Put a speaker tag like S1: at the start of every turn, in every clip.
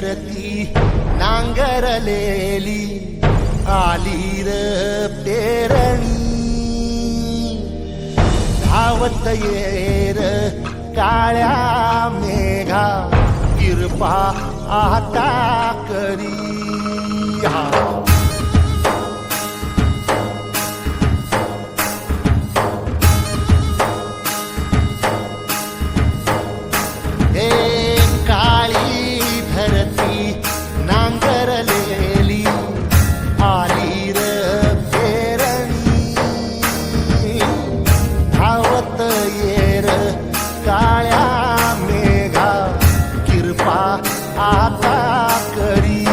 S1: धरती नांगरलेली आली र पेरणी. धावत येर काळ्या मेघा कृपा आता करी. काळ्या मेघा कृपा आता करी.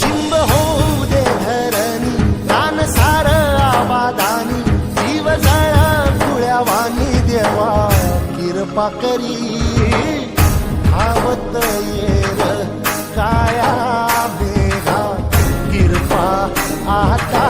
S1: जिंब होऊ दे धरणी दान सार आबादानी जीव जळ कुळ्यावानी देवा कृपा करी. धावत येर काळ्या मेघा कृपा आता